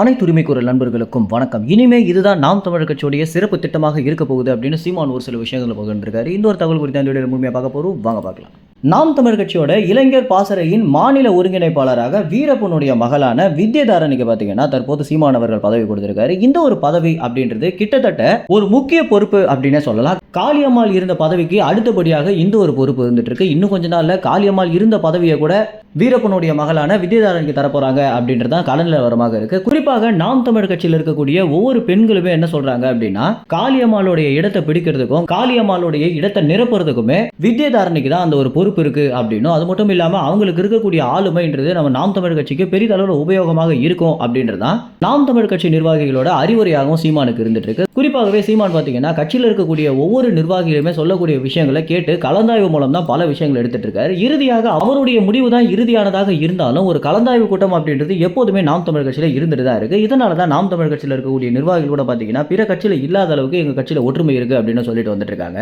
அனைத்து உரிமை குரல் நண்பர்களுக்கும் வணக்கம். இனிமே இதுதான் நாம் தமிழர் கட்சியுடைய சிறப்பு திட்டமாக இருக்க போகுது அப்படின்னு சீமான் ஒரு சில விஷயங்களை பகிர்ந்துருக்காரு. இந்த ஒரு தகவல் குறித்த அந்த முழுமையாக பார்க்க போறோம். வாங்க பார்க்கலாம். நாம் தமிழர் கட்சியோட இளைஞர் பாசறையின் மாநில ஒருங்கிணைப்பாளராக வீரப்பனுடைய மகளான வித்யதாரனுக்கு பார்த்தீங்கன்னா தற்போது சீமான் அவர்கள் பதவி கொடுத்திருக்காரு. இந்த ஒரு பதவி அப்படின்றது கிட்டத்தட்ட ஒரு முக்கிய பொறுப்பு அப்படின்னே சொல்லலாம். காளியம்மாள் இருந்த பதவிக்கு அடுத்தபடியாக இந்த ஒரு பொறுப்பு இருந்துட்டு இருக்கு இன்னும் கொஞ்ச நாளில் காளியம்மாள் இருந்த பதவியை கூட வீரப்பனுடைய மகளான வித்யாதாரனுக்கு தரப்போறாங்க அப்படின்றது தான் களநிலவரமாக இருக்கு. குறிப்பாக நாம் தமிழ் கட்சியில் இருக்கக்கூடிய ஒவ்வொரு பெண்களுமே என்ன சொல்றாங்க அப்படின்னா காளியம்மாளுடைய இடத்தை பிடிக்கிறதுக்கும் காளியம்மாளுடைய இடத்தை நிரப்புறதுக்குமே வித்யாதாரணிக்கு தான் அந்த ஒரு பொறுப்பு இருக்கு அப்படின்னும். அது மட்டும் இல்லாம அவங்களுக்கு இருக்கக்கூடிய ஆளுமைன்றது நம்ம நாம் தமிழ் கட்சிக்கு பெரிதளவில் உபயோகமாக இருக்கும் அப்படின்றது தான் நாம் தமிழ் கட்சி நிர்வாகிகளோட அறிவுரையாகவும் சீமானுக்கு இருந்துட்டு இருக்கு குறிப்பாகவே சீமான் பார்த்தீங்கன்னா கட்சியில் இருக்கக்கூடிய ஒவ்வொரு நிர்வாகிகளுமே சொல்லக்கூடிய விஷயங்களை கேட்டு கலந்தாய்வு மூலம் தான் பல விஷயங்கள் எடுத்துட்டு இருக்காரு. இறுதியாக அவருடைய முடிவு தான் இறுதியானதாக இருந்தாலும் ஒரு கலந்தாய்வு கூட்டம் அப்படின்றது எப்போதுமே நாம் தமிழ் கட்சியில் இருந்துட்டு தான் இருக்கு. இதனால தான் நாம் தமிழ் கட்சியில் இருக்கக்கூடிய நிர்வாகிகள் கூட பார்த்தீங்கன்னா பிற கட்சியில் இல்லாத அளவுக்கு எங்கள் கட்சியில் ஒற்றுமை இருக்கு அப்படின்னு சொல்லிட்டு வந்துட்டு இருக்காங்க.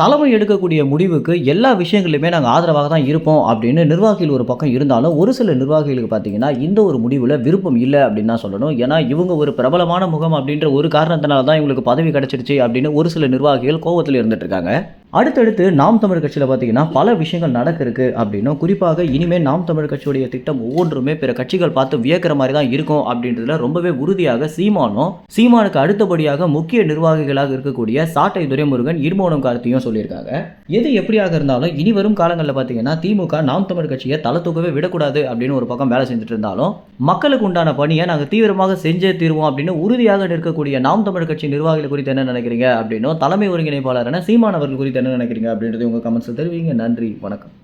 தலைமை எடுக்கக்கூடிய முடிவுக்கு எல்லா விஷயங்களுமே நாங்கள் ஆதரவாக தான் இருப்போம் அப்படின்னு நிர்வாகிகள் ஒரு பக்கம் இருந்தாலும் ஒரு சில நிர்வாகிகளுக்கு பார்த்தீங்கன்னா இந்த ஒரு முடிவில் விருப்பம் இல்லை அப்படின்னு தான் சொல்லணும். ஏன்னா இவங்க ஒரு பிரபலமான முகம் அப்படின்ற ஒரு காரணத்தினால தான் இவங்களுக்கு பதவி கிடச்சிருச்சு அப்படின்னு ஒரு சில நிர்வாகிகள் கோவத்தில் இருந்துட்டு இருக்காங்க. அடுத்தடுத்து நாம் தமிழ் கட்சியில் பார்த்தீங்கன்னா பல விஷயங்கள் நடக்க இருக்கு அப்படின்னும் குறிப்பாக இனிமேல் நாம் தமிழ் கட்சியுடைய திட்டம் ஒவ்வொன்றுமே பிற கட்சிகள் பார்த்து வியக்கிற மாதிரி தான் இருக்கும் அப்படின்றதுல ரொம்பவே உறுதியாக சீமானும் சீமானுக்கு அடுத்தபடியாக முக்கிய நிர்வாகிகளாக இருக்கக்கூடிய சாட்டை துரைமுருகன் இருமோனம் கார்த்தியும் சொல்லியிருக்காங்க. எது எப்படியாக இருந்தாலும் இனி வரும் காலங்களில் பார்த்தீங்கன்னா திமுக நாம் தமிழ் கட்சியை தலை தூக்கவே விடக்கூடாது அப்படின்னு ஒரு பக்கம் வேலை செஞ்சுட்டு இருந்தாலும் மக்களுக்கு உண்டான பணியை நாங்கள் தீவிரமாக செஞ்சே தீர்வோம் அப்படின்னு உறுதியாக நிற்கக்கூடிய நாம் தமிழ் கட்சி நிர்வாகிகள் குறித்து என்ன நினைக்கிறீங்க அப்படின்னும் தலைமை ஒருங்கிணைப்பாளரான சீமானவர்கள் குறித்து என்ன நினைக்கிறீங்க அப்படின்றது உங்கள் கமெண்ட்ஸில் தெரிவிங்க. நன்றி. வணக்கம்.